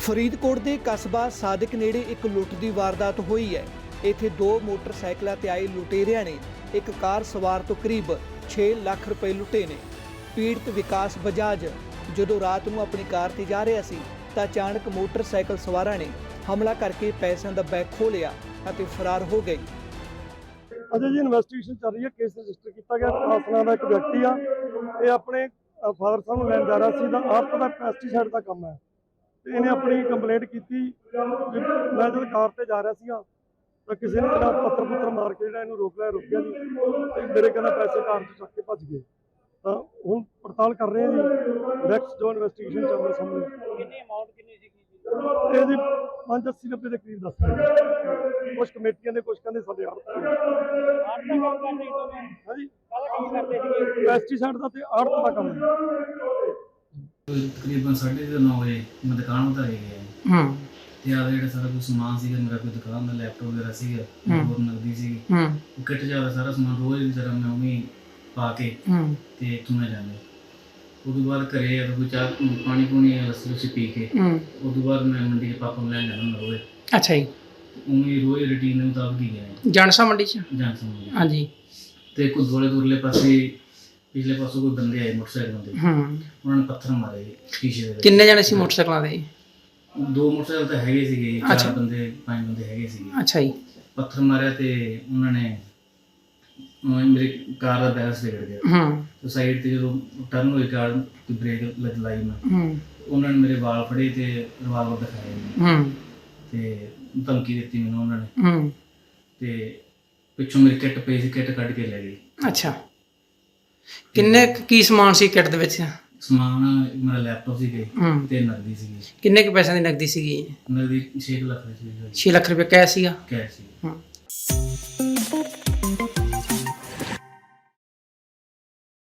ਫਰੀਦਕੋਟ ਦੇ ਕਸਬਾ ਸਾਦਿਕ ਨੇੜੇ ਇੱਕ ਲੁੱਟ ਦੀ ਵਾਰਦਾਤ ਹੋਈ ਹੈ। ਇੱਥੇ ਦੋ ਮੋਟਰਸਾਈਕਲਾਂ ਤੇ ਆਏ ਲੁਟੇਰਿਆਂ ਨੇ ਇੱਕ ਕਾਰ ਸਵਾਰ ਤੋਂ ਕਰੀਬ 6 ਲੱਖ ਰੁਪਏ ਲੁੱਟੇ ਨੇ। ਪੀੜਤ ਵਿਕਾਸ ਬਜਾਜ ਜਦੋਂ ਰਾਤ ਨੂੰ ਆਪਣੀ ਕਾਰ ਤੇ ਜਾ ਰਿਹਾ ਸੀ, ਤਾਂ ਅਚਾਨਕ ਮੋਟਰਸਾਈਕਲ ਸਵਾਰਾਂ ਨੇ ਹਮਲਾ ਕਰਕੇ ਪੈਸਿਆਂ ਦਾ ਬੈਗ ਖੋਹ ਲਿਆ ਅਤੇ ਫਰਾਰ ਹੋ ਗਏ। ਅਜੇ ਜੀ ਇਨਵੈਸਟੀਗੇਸ਼ਨ ਚੱਲ ਰਹੀ ਹੈ ਕੇਸ ਰਜਿਸਟਰ ਕੀਤਾ ਗਿਆ ਕਾਸਨਾ ਦਾ ਇੱਕ ਵਿਅਕਤੀ ਆ। ਇਹ ਆਪਣੇ ਫਾਦਰ ਸਾਹਿਬ ਨੂੰ ਲੈਣ ਜਾ ਰਿਹਾ ਸੀ ਦਾ ਆਪ ਦਾ ਪੈਸਟੀਸਾਈਡ ਦਾ ਕੰਮ ਹੈ। ਤੇ ਇਹਨੇ ਆਪਣੀ ਕੰਪਲੇਂਟ ਕੀਤੀ। ਮੈਂ ਜਦ ਕਾਰ ਤੇ ਜਾ ਰਿਹਾ ਸੀਗਾ ਤਾਂ ਕਿਸੇ ਨੇ ਜਿਹੜਾ ਪੱਥਰ ਪੁੱਤਰ ਮਾਰ ਕੇ ਜਿਹੜਾ ਇਹਨੂੰ ਰੋਕ ਲਿਆ ਰੁਕਿਆ ਨਹੀਂ ਤੇ ਮੇਰੇ ਕਹਿੰਦਾ ਪੈਸੇ ਕਾਰ 'ਚ ਚੱਕ ਕੇ ਭੱਜ ਗਏ। ਤਾਂ ਹੁਣ ਪੜਤਾਲ ਕਰ ਰਹੇ ਹਾਂ ਜੀ। ਨੈਕਸਟ ਜੋ ਇਨਵੈਸਟੀਗੇਸ਼ਨ ਚੱਲ ਰਹੀ ਸਾਹਮਣੇ। ਕਿੰਨੀ ਅਮਾਉਂਟ ਕਿੰਨੀ ਸੀਗੀ ਇਹ ਜੀ 580 90 ਦੇ ਕਰੀਬ ਦੱਸ ਰਹੇ। ਕੁਝ ਕਮੇਟੀਆਂ ਦੇ ਕੁਝ ਕਹਿੰਦੇ ਸਾਡੇ ਆਪ ਆਟਾ ਕੰਮ ਕਰਦੇ ਸੀ ਹਾਂਜੀ। ਕਾਹਦਾ ਕੰਮ ਕਰਦੇ ਸੀਗੇ? ਪੈਸਟੀਸਾਈਡ ਦਾ ਤੇ ਆੜਤ ਦਾ ਕੰਮ ਤਕਰੀਬਨ 9:30 ਵਜੇ ਮੈਂ ਦੁਕਾਨ ਉਤਾਰ ਗਿਆ ਹੂੰ। ਤੇ ਆ ਜਿਹੜਾ ਸਾਰਾ ਕੁਝ ਸਮਾਨ ਸੀਗਾ ਮੇਰਾ ਕੋਈ ਦੁਕਾਨ ਦਾ ਲੈਪਟਾਪ ਵਗੈਰਾ ਸੀਗਾ ਹਮ। ਹੋਰ ਨਗਦੀ ਸੀਗੀ ਹੂੰ। ਉਹ ਕਿੱਟ ਜਾਦਾ ਸਾਰਾ ਸਮਾਨ ਰੋਜ਼ ਦੀ ਤਰ੍ਹਾਂ ਮੈਂ ਉਵੇਂ ਹੀ ਪਾ ਕੇ ਹੂੰ। ਤੇ ਇੱਥੋਂ ਮੈਂ ਜਾਂਦਾ ਉਦੋਂ ਬਾਅਦ ਘਰੇ ਆ ਕੋਈ ਚਾਹ ਪਾਣੀ ਪੂਣੀ ਲੱਸੀ ਲੁੱਸੀ ਪੀ ਕੇ ਉਦੋਂ ਬਾਅਦ ਮੈਂ ਮੰਡੀ ਦੇ ਪਾਪਾ ਨੂੰ ਲੈਣ ਜਾਂਦਾ ਹੁੰਦਾ ਰੋਜ਼। ਅੱਛਾ ਜੀ। ਉਵੇਂ ਹੀ ਰੋਜ਼ ਰੁਟੀਨ ਦੇ ਮੁਤਾਬਕ ਹੀ ਗਿਆ ਜਾਣਸਾ ਮੰਡੀ ਚ? ਹਾਂਜੀ। ਤੇ ਕੋਈ ਦੁਆਲੇ ਦੁਰਲੇ ਪਾਸੇ ਪਿਛਲੇ ਪਾਸੋਂ ਕੋਈ ਬੰਦੇ ਆਏ ਮੋਟਰਸਾਈਕਲਾਂ ਤੇ। ਹੂੰ। ਉਹਨਾਂ ਨੇ ਪੱਥਰ ਮਾਰੇ ਸ਼ੀਸ਼ੇ ਦੇ ਵਿੱਚ। ਕਿੰਨੇ ਜਣੇ ਸੀ ਮੋਟਰਸਾਈਕਲਾਂ ਦੇ? ਦੋ ਮੋਟਰਸਾਈਕਲ ਤਾਂ ਹੈਗੇ ਸੀਗੇ ਅੱਛਾ। ਚਾਰ ਬੰਦੇ ਪੰਜ ਬੰਦੇ ਹੈਗੇ ਸੀਗੇ। ਅੱਛਾ ਜੀ। ਪੱਥਰ ਮਾਰਿਆ ਤੇ ਉਹਨਾਂ ਨੇ ਮੇਰੀ ਕਾਰ ਦਾ ਬੈਲੈਂਸ ਵਿਗੜ ਗਿਆ। ਹੂੰ। ਤੇ ਸਾਈਡ ਤੇ ਜਦੋਂ ਟਰਨ ਹੋਈ ਕਾਰ ਤੇ ਬ੍ਰੇਕ ਲੱਗ ਲਾਈ ਮੈਂ ਹੂੰ। ਉਹਨਾਂ ਨੇ ਮੇਰੇ ਵਾਲ ਫੜੇ ਤੇ ਰਿਵਾਲਵਰ ਦਿਖਾਇਆ ਮੈਨੂੰ। ਹੂੰ। ਤੇ ਧਮਕੀ ਦਿੱਤੀ ਮੈਨੂੰ ਉਹਨਾਂ ਨੇ। ਹੂੰ। ਤੇ ਪਿੱਛੋਂ ਮੇਰੀ ਕਿੱਟ ਪਈ ਸੀ ਕਿੱਟ ਕੱਢ ਕੇ ਲੈ ਗਈ ਅੱਛਾ। ਕਿੰਨੇ ਕੁ ਕੀ ਸਮਾਨ ਸੀ ਕਿੱਟ ਦੇ ਵਿੱਚ? ਸਮਾਨ ਮੇਰਾ ਲੈਪਟਾਪ ਸੀਗੇ ਹੂੰ। ਤੇ ਨਗਦੀ ਸੀਗੀ। ਕਿੰਨੇ ਕੁ ਪੈਸਿਆਂ ਦੀ ਨਕਦੀ ਸੀਗੀ? ਨਗਦੀ 6 ਲੱਖ ਦੀ ਸੀ 6 ਲੱਖ ਰੁਪਏ ਕੈਸ਼ ਸੀਗਾ? ਕੈਸ਼ ਸੀ